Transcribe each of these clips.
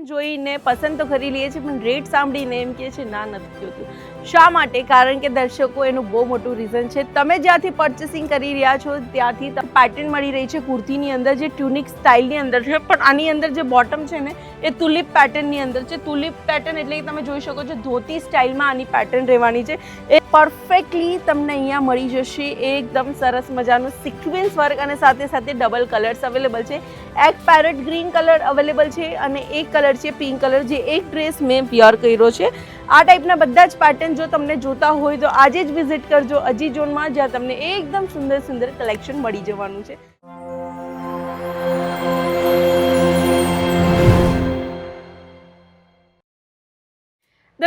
જોઈને પસંદ તો કરી લઈએ છીએ, પણ રેટ સાંભળીને એમ કહે છે, ના, નથી જોતું. શા માટે? કારણ કે દર્શકો એનું બહુ મોટું રીઝન છે. તમે જ્યાંથી પરચેસિંગ કરી રહ્યા છો, ત્યાંથી પેટર્ન મળી રહી છે કુર્તીની અંદર, જે ટ્યુનિક સ્ટાઇલની અંદર છે, પણ આની અંદર જે બોટમ છે ને, એ તુલિપ પેટર્નની અંદર છે. તુલિપ પેટર્ન એટલે કે તમે જોઈ શકો છો, ધોતી સ્ટાઇલમાં આની પેટર્ન રહેવાની છે. એ પરફેક્ટલી તમને અહીંયા મળી જશે. એકદમ સરસ મજાનું સિક્વેન્સ વર્ક અને સાથે સાથે ડબલ કલર્સ અવેલેબલ છે. એક પેરેટ ગ્રીન કલર અવેલેબલ છે અને એક કલર છે પિંક કલર જે એક ડ્રેસ મેં પ્યોર કર્યો છે. આ ટાઈપના બધા જ પેટર્ન જો તમને જોતા હોય તો આજે જ વિઝિટ કરજો અજી ઝોનમાં જ્યાં તમને એકદમ સુંદર સુંદર કલેક્શન મળી જવાનું છે.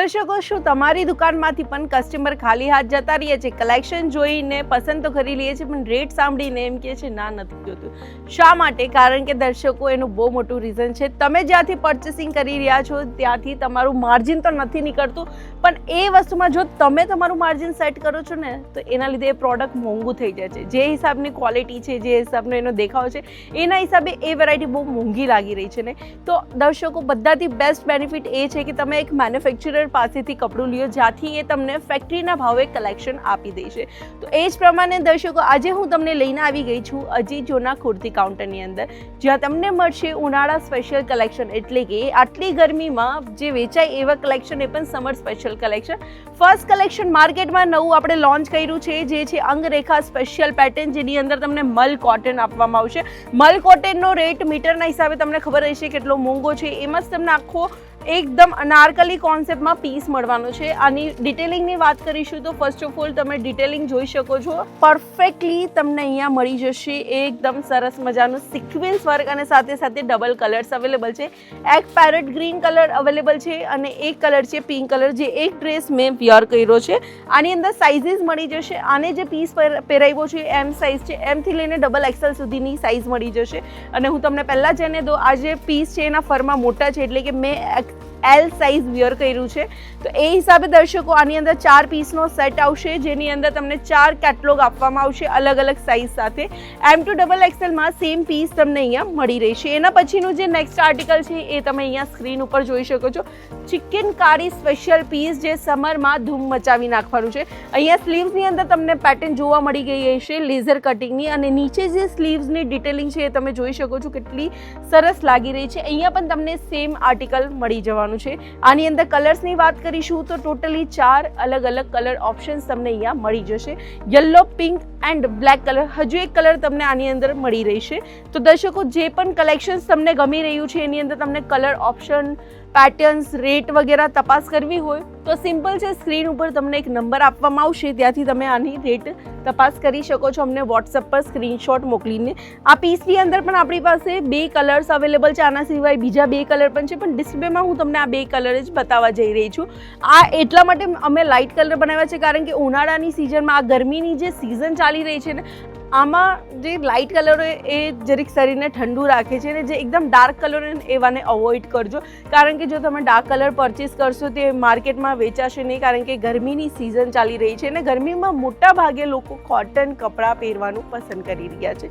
દર્શકો, શું તમારી દુકાનમાંથી પણ કસ્ટમર ખાલી હાથ જતા રહીએ છે? કલેક્શન જોઈને પસંદ તો કરી લઈએ છીએ, પણ રેટ સાંભળીને એમ કહે છે, ના, નથી જોતું. શા માટે? કારણ કે દર્શકો, એનું બહુ મોટું રીઝન છે. તમે જ્યાંથી પરચેસિંગ કરી રહ્યા છો, ત્યાંથી તમારું માર્જિન તો નથી નીકળતું. પણ એ વસ્તુમાં જો તમે તમારું માર્જિન સેટ કરો છો ને, તો એના લીધે એ પ્રોડક્ટ મોંઘું થઈ જાય છે. જે હિસાબની ક્વોલિટી છે, જે હિસાબનો એનો દેખાવ છે, એના હિસાબે એ વેરાયટી બહુ મોંઘી લાગી રહી છે ને. તો દર્શકો, બધાથી બેસ્ટ બેનિફિટ એ છે કે તમે એક મેન્યુફેક્ચરર પાસેથી કપડું લ્યો, જ્યાંથી એ તમને ફેક્ટરીના ભાવે કલેક્શન આપી દેશે તો એ જ પ્રમાણે દર્શકો, આજે હું તમને લઈને આવી ગઈ છું અજીજોના કુર્તી કાઉન્ટરની અંદર. જ્યાં તમને મળશે ઉનાળા સ્પેશિયલ કલેક્શન એટલે કે આટલી ગરમીમાં જે વેચાય એવા કલેક્શન એ પણ summer special collection first collection માર્કેટમાં નવું આપણે લોન્ચ કર્યું છે, જે છે અંગરેખા સ્પેશિયલ પેટર્ન જેની અંદર તમને મલ કોટન આપવામાં આવશે. મલ કોટનનો રેટ મીટરના હિસાબે તમને ખબર હશે કેટલો મોંઘો છે. એમાં જ તમને આખો એકદમ અનારકલી કોન્સેપ્ટમાં પીસ મળવાનો છે. આની ડિટેલિંગની વાત કરીશું તો ફર્સ્ટ ઓફ ઓલ તમે ડિટેલિંગ જોઈ શકો છો. પરફેક્ટલી તમને અહીંયા મળી જશે. એકદમ સરસ મજાનું સિક્વેન્સ વર્ક અને સાથે સાથે ડબલ કલર્સ અવેલેબલ છે. એક પેરેટ ગ્રીન કલર અવેલેબલ છે અને એક કલર છે પિંક કલર જે એક ડ્રેસ મેં પ્યોર કર્યો છે. આની અંદર સાઇઝીસ મળી જશે. આને જે પીસ પહેરાવ્યો છે એમ સાઇઝ છે એમથી લઈને ડબલ એક્સેલ સુધીની સાઇઝ મળી જશે. અને હું તમને પહેલાં જઈને દો, આ જે પીસ છે એના ફરમાં મોટા છે એટલે કે મેં એલ સાઇઝ વિયર કર્યું છે. તો એ હિસાબે દર્શકો આની અંદર ચાર પીસનો સેટ આવશે, જેની અંદર તમને ચાર કેટલોગ આપવામાં આવશે અલગ અલગ સાઇઝ સાથે. એમ ટુ ડબલ એક્સેલમાં સેમ પીસ તમને અહીંયા મળી રહેશે. એના પછીનું જે નેક્સ્ટ આર્ટિકલ છે એ તમે અહીંયા સ્ક્રીન ઉપર જોઈ શકો છો. ચિકન કારી સ્પેશિયલ પીસ જે સમરમાં ધૂમ મચાવી નાખવાનું છે. અહીંયા સ્લીવ્સની અંદર તમને પેટર્ન જોવા મળી ગઈ હશે લેઝર કટિંગની અને નીચે જે સ્લીવ્સની ડિટેલિંગ છે એ તમે જોઈ શકો છો, કેટલી સરસ લાગી રહી છે. અહીંયા પણ તમને સેમ આર્ટિકલ મળી જવાનું છે. આની અંદર કલર્સની વાત કરીશું તો ટોટલી ચાર અલગ અલગ કલર ઓપ્શન્સ તમને અહીંયા મળી જશે. Yellow, pink and black colour. હજુ એક કલર તમને આની અંદર મળી રહેશે. તો દર્શકો, જે પણ કલેક્શન્સ તમને ગમી રહ્યું છે, એની અંદર તમને કલર ઓપ્શન પેટર્ન્સ રેટ વગેરે તપાસ કરવી હોય તો સિમ્પલ છે સ્ક્રીન ઉપર તમને એક નંબર આપવામાં આવશે. ત્યાંથી તમે આની રેટ તપાસ કરી શકો છો. અમને વોટ્સઅપ પર સ્ક્રીનશોટ મોકલીને. આ પીસની અંદર પણ આપણી પાસે બે કલર્સ અવેલેબલ છે. આના સિવાય બીજા બે કલર પણ છે. પણ ડિસ્પ્લેમાં હું તમને આ બે કલર જ બતાવવા જઈ રહી છું. આ એટલા માટે અમે લાઇટ કલર બનાવ્યા છે, કારણ કે ઉનાળાની સિઝનમાં આ ગરમીની જે સિઝન ચાલી રહી છે ને આમાં જે લાઇટ કલર હોય એ જરીક શરીરને ઠંડુ રાખે છે અને જે એકદમ ડાર્ક કલર હોય એવાને અવોઇડ કરજો. કારણ કે જો તમે ડાર્ક કલર પરચેસ કરશો તે માર્કેટમાં વેચાશે નહીં, કારણ કે ગરમીની સિઝન ચાલી રહી છે અને ગરમીમાં મોટા ભાગે લોકો કોટન કપડાં પહેરવાનું પસંદ કરી રહ્યા છે.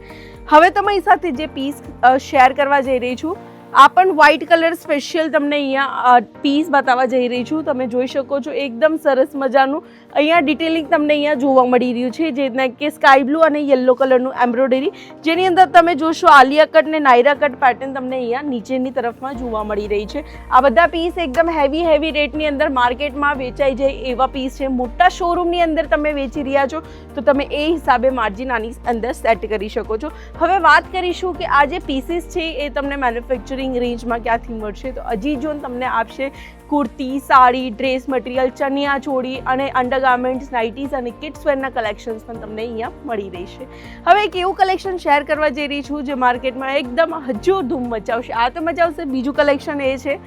હવે તમારી સાથે જે પીસ શેર કરવા જઈ રહી છું આ પણ વ્હાઇટ કલર સ્પેશિયલ તમને અહીંયા પીસ બતાવવા જઈ રહી છું. તમે જોઈ શકો છો, એકદમ સરસ મજાનું. અહીંયા ડિટેલિંગ તમને અહીંયા જોવા મળી રહ્યું છે જેના કે સ્કાય બ્લુ અને યલો કલરનું એમ્બ્રોઇડરી જેની અંદર તમે જોશો, આલિયા કટ ને નાયરા કટ પેટર્ન તમને અહીંયા નીચેની તરફમાં જોવા મળી રહી છે. આ બધા પીસ એકદમ હેવી હેવી રેટની અંદર માર્કેટમાં વેચાઈ જાય એવા પીસ છે. મોટા શોરૂમની અંદર તમે વેચી રહ્યા છો, તો તમે એ હિસાબે માર્જિન આની અંદર સેટ કરી શકો છો. હવે વાત કરીશું કે આ જે પીસીસ છે, એ તમને મેન્યુફેક્ચરિંગ રેન્જમાં ક્યાંથી મળશે? તો અજીજોન તમને આપશે કુર્તી, સાડી ડ્રેસ મટીરિયલ ચણિયા ચોળી અને અંડરગાર્મેન્ટ્સ નાઇટીઝ અને કિડ્સવેરના કલેક્શન્સ પણ તમને અહીંયા મળી રહેશે. હવે એક એવું કલેક્શન શેર કરવા જઈ રહી છું જે માર્કેટમાં એકદમ હજુ ધૂમ મચાવશે. આ તો મચાવશે, બીજું કલેક્શન એ છે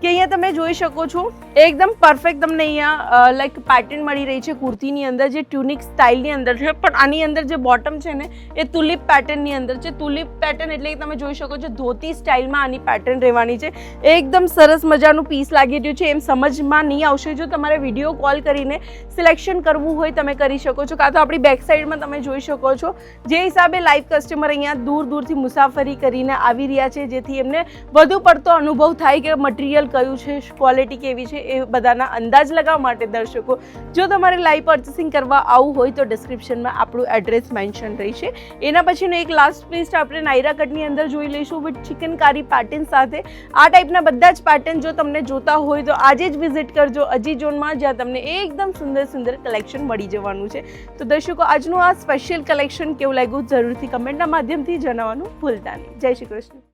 કે અહીંયા તમે જોઈ શકો છો, એકદમ પરફેક્ટ તમને અહીંયા લાઈક પેટર્ન મળી રહી છે કુર્તીની અંદર, જે ટ્યુનિક સ્ટાઇલની અંદર છે, પણ આની અંદર જે બોટમ છે ને, એ તુલિપ પેટર્નની અંદર છે. તુલિપ પેટર્ન એટલે કે તમે જોઈ શકો છો ધોતી સ્ટાઇલમાં આની પેટર્ન રહેવાની છે. એકદમ સરસ મજાનું પીસ લાગી રહ્યું છે, એમ સમજમાં નહીં આવશે. જો તમારે વીડિયો કોલ કરીને સિલેક્શન કરવું હોય, તમે કરી શકો છો. કાં તો આપણી બેક સાઈડમાં તમે જોઈ શકો છો. જે હિસાબે લાઈવ કસ્ટમર અહીંયા દૂર દૂરથી મુસાફરી કરીને આવી રહ્યા છે, જેથી એમને વધુ પડતો અનુભવ થાય કે મટીરિયલ કયું છે ક્વોલિટી કેવી છે, એ બધાના અંદાજ લગાવવા માટે દર્શકો, જો તમારે લાઈવ પર્ચેસિંગ કરવા આવવું હોય તો ડિસ્ક્રિપ્શનમાં આપણું એડ્રેસ મેન્શન રહેશે. એના પછીનો એક લાસ્ટ પીસ આપણે નાયરા કટની અંદર જોઈ લઈશું વિથ ચિકનકારી પેટર્ન સાથે. આ ટાઈપના બધા જ પેટર્ન જો તમને જોતા હોય તો આજે જ વિઝિટ કરજો અજી ઝોનમાં, જ્યાં તમને એકદમ સુંદર સુંદર કલેક્શન મળી જવાનું છે. તો દર્શકો, આજનું આ સ્પેશિયલ કલેક્શન કેવું લાગ્યું જરૂરથી કમેન્ટના માધ્યમથી જણાવવાનું ભૂલતા નહીં. જય શ્રી કૃષ્ણ.